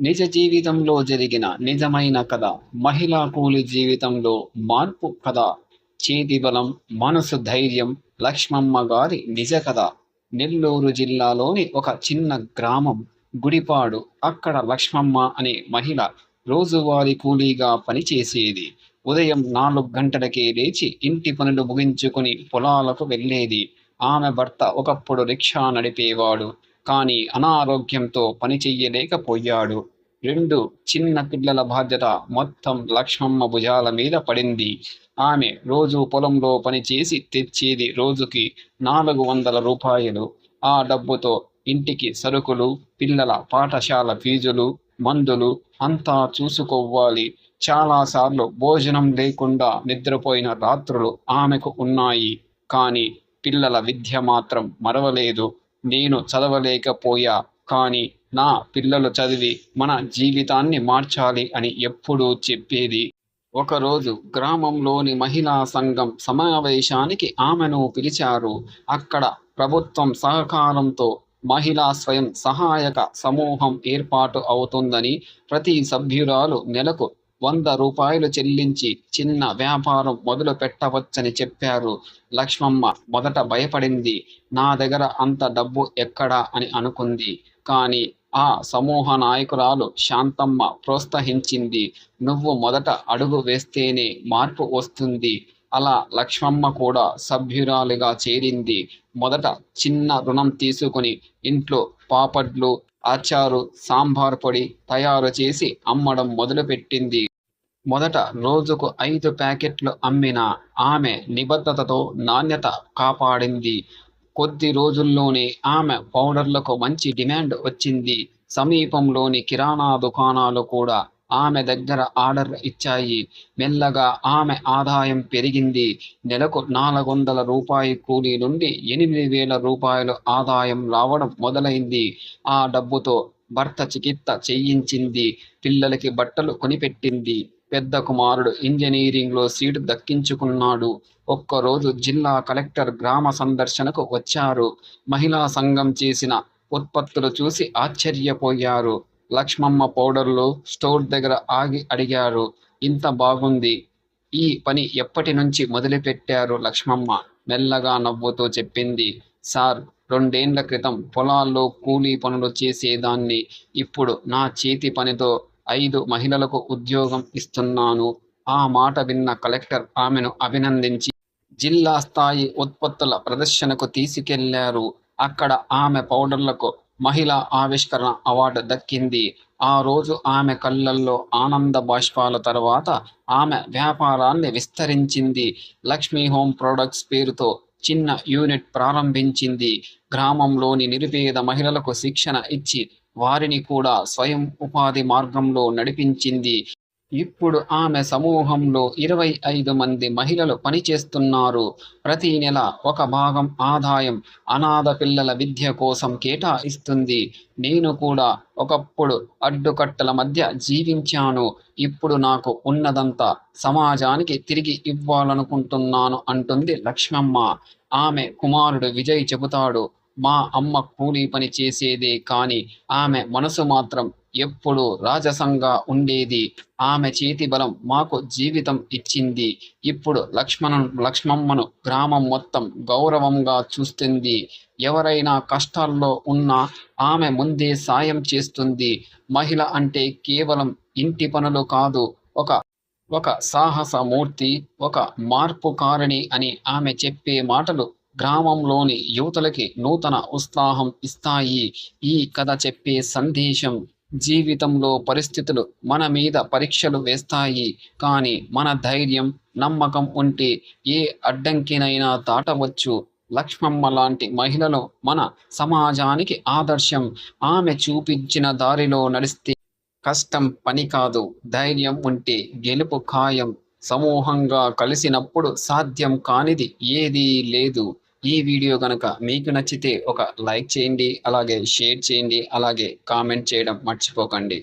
నిజ జీవితంలో జరిగిన నిజమైన కథ మహిళా కూలి జీవితంలో మార్పు కథ చేతి బలం మనసు ధైర్యం లక్ష్మమ్మ గారి నిజ కథ. నెల్లూరు జిల్లాలోని ఒక చిన్న గ్రామం గుడిపాడు అక్కడ లక్ష్మమ్మ అనే మహిళ రోజువారీ కూలీగా పనిచేసేది. ఉదయం నాలుగు గంటలకే లేచి ఇంటి పనులు ముగించుకుని పొలాలకు వెళ్ళేది. ఆమె భర్త ఒకప్పుడు రిక్షా నడిపేవాడు. కానీ అనారోగ్యంతో పని చెయ్యలేకపోయాడు. రెండు చిన్న పిల్లల బాధ్యత మొత్తం లక్ష్మమ్మ భుజాల మీద పడింది. ఆమె రోజు పొలంలో పనిచేసి తెచ్చేది రోజుకి నాలుగు వందల రూపాయలు. ఆ డబ్బుతో ఇంటికి సరుకులు పిల్లల పాఠశాల ఫీజులు మందులు అంతా చూసుకోవాలి. చాలాసార్లు భోజనం లేకుండా నిద్రపోయిన రాత్రులు ఆమెకు ఉన్నాయి. కానీ పిల్లల విద్య మాత్రం మరవలేదు. నేను చదవలేకపోయా కానీ నా పిల్లలు చదివి మన జీవితాన్ని మార్చాలి అని ఎప్పుడూ చెప్పేది. ఒకరోజు గ్రామంలోని మహిళా సంఘం సమావేశానికి ఆమెను పిలిచారు. అక్కడ ప్రభుత్వం సహకారంతో మహిళా స్వయం సహాయక సమూహం ఏర్పాటు అవుతుందని ప్రతి సభ్యురాలు నెలకు వంద రూపాయలు చెల్లించి చిన్న వ్యాపారం మొదలు పెట్టవచ్చని చెప్పారు. లక్ష్మమ్మ మొదట భయపడింది. నా దగ్గర అంత డబ్బు ఎక్కడా అని అనుకుంది. కానీ ఆ సమూహ నాయకురాలు శాంతమ్మ ప్రోత్సహించింది. నువ్వు మొదట అడుగు వేస్తేనే మార్పు వస్తుంది. అలా లక్ష్మమ్మ కూడా సభ్యురాలిగా చేరింది. మొదట చిన్న రుణం తీసుకుని ఇంట్లో పాపడ్లు అచారు సాంబార్ పొడి తయారు చేసి అమ్మడం మొదలుపెట్టింది. మొదట రోజుకు ఐదు ప్యాకెట్లు అమ్మిన ఆమె నిబద్ధతతో నాణ్యత కాపాడింది. కొద్ది రోజుల్లోనే ఆమె పౌడర్లకు మంచి డిమాండ్ వచ్చింది. సమీపంలోని కిరాణా దుకాణాలు కూడా ఆమె దగ్గర ఆర్డర్ ఇచ్చాయి. మెల్లగా ఆమె ఆదాయం పెరిగింది. నెలకు నాలుగు వందల రూపాయి కూలీ నుండి ఎనిమిది వేల రూపాయలు ఆదాయం రావడం మొదలైంది. ఆ డబ్బుతో భర్త చికిత్స చేయించింది. పిల్లలకి బట్టలు కొనిపెట్టింది. పెద్ద కుమారుడు ఇంజనీరింగ్లో సీటు దక్కించుకున్నాడు. ఒక్కరోజు జిల్లా కలెక్టర్ గ్రామ సందర్శనకు వచ్చారు. మహిళా సంఘం చేసిన ఉత్పత్తులు చూసి ఆశ్చర్యపోయారు. లక్ష్మమ్మ పౌడర్లు స్టోర్ దగ్గర ఆగి అడిగారు. ఇంత బాగుంది. ఈ పని ఎప్పటి నుంచి మొదలుపెట్టారు లక్ష్మమ్మ? మెల్లగా నవ్వుతూ చెప్పింది. సార్ రెండేండ్ల క్రితం పొలాల్లో కూలీ పనులు చేసేదాన్ని. ఇప్పుడు నా చేతి పనితో ఐదు మహిళలకు ఉద్యోగం ఇస్తున్నాను. ఆ మాట విన్న కలెక్టర్ ఆమెను అభినందించి జిల్లా స్థాయి ఉత్పత్తుల ప్రదర్శనకు తీసుకెళ్ళారు. అక్కడ ఆమె పౌడర్లకు మహిళా ఆవిష్కరణ అవార్డు దక్కింది. ఆ రోజు ఆమె కళ్ళల్లో ఆనంద బాష్పాల తర్వాత ఆమె వ్యాపారాన్ని విస్తరించింది. లక్ష్మీ హోమ్ ప్రొడక్ట్స్ పేరుతో చిన్న యూనిట్ ప్రారంభించింది. గ్రామంలోని నిరుపేద మహిళలకు శిక్షణ ఇచ్చి వారిని కూడా స్వయం ఉపాధి మార్గంలో నడిపించింది. ఇప్పుడు ఆమె సమూహంలో ఇరవై ఐదు మంది మహిళలు పనిచేస్తున్నారు. ప్రతి నెల ఒక భాగం ఆదాయం అనాథ పిల్లల విద్య కోసం కేటాయిస్తుంది. నేను కూడా ఒకప్పుడు అడ్డుకట్టల మధ్య జీవించాను. ఇప్పుడు నాకు ఉన్నదంతా సమాజానికి తిరిగి ఇవ్వాలనుకుంటున్నాను అంటుంది లక్ష్మమ్మ. ఆమె కుమారుడు విజయ్ చెబుతాడు మా అమ్మ కూలీ పని చేసేదే కానీ ఆమె మనసు మాత్రం ఎప్పుడు రాజసంగా ఉండేది. ఆమె చేతి బలం మాకు జీవితం ఇచ్చింది. ఇప్పుడు లక్ష్మణ లక్ష్మమ్మను గ్రామం మొత్తం గౌరవంగా చూస్తుంది. ఎవరైనా కష్టాల్లో ఉన్నా ఆమె ముందే సాయం చేస్తుంది. మహిళ అంటే కేవలం ఇంటి పనులు కాదు ఒక ఒక సాహస మూర్తి ఒక మార్పు కారణి అని ఆమె చెప్పే మాటలు గ్రామంలోని యువతలకి నూతన ఉత్సాహం ఇస్తాయి. ఈ కథ చెప్పే సందేశం జీవితంలో పరిస్థితులు మన మీద పరీక్షలు వేస్తాయి. కానీ మన ధైర్యం నమ్మకం ఉంటే ఏ అడ్డంకినైనా దాటవచ్చు. లక్ష్మమ్మ లాంటి మహిళలు మన సమాజానికి ఆదర్శం. ఆమె చూపించిన దారిలో నడిస్తే కష్టం పని కాదు. ధైర్యం ఉంటే గెలుపు ఖాయం. సమూహంగా కలిసినప్పుడు సాధ్యం కానిది ఏదీ లేదు. ఈ వీడియో కనుక మీకు నచ్చితే ఒక లైక్ చేయండి అలాగే షేర్ చేయండి అలాగే కామెంట్ చేయడం మర్చిపోకండి.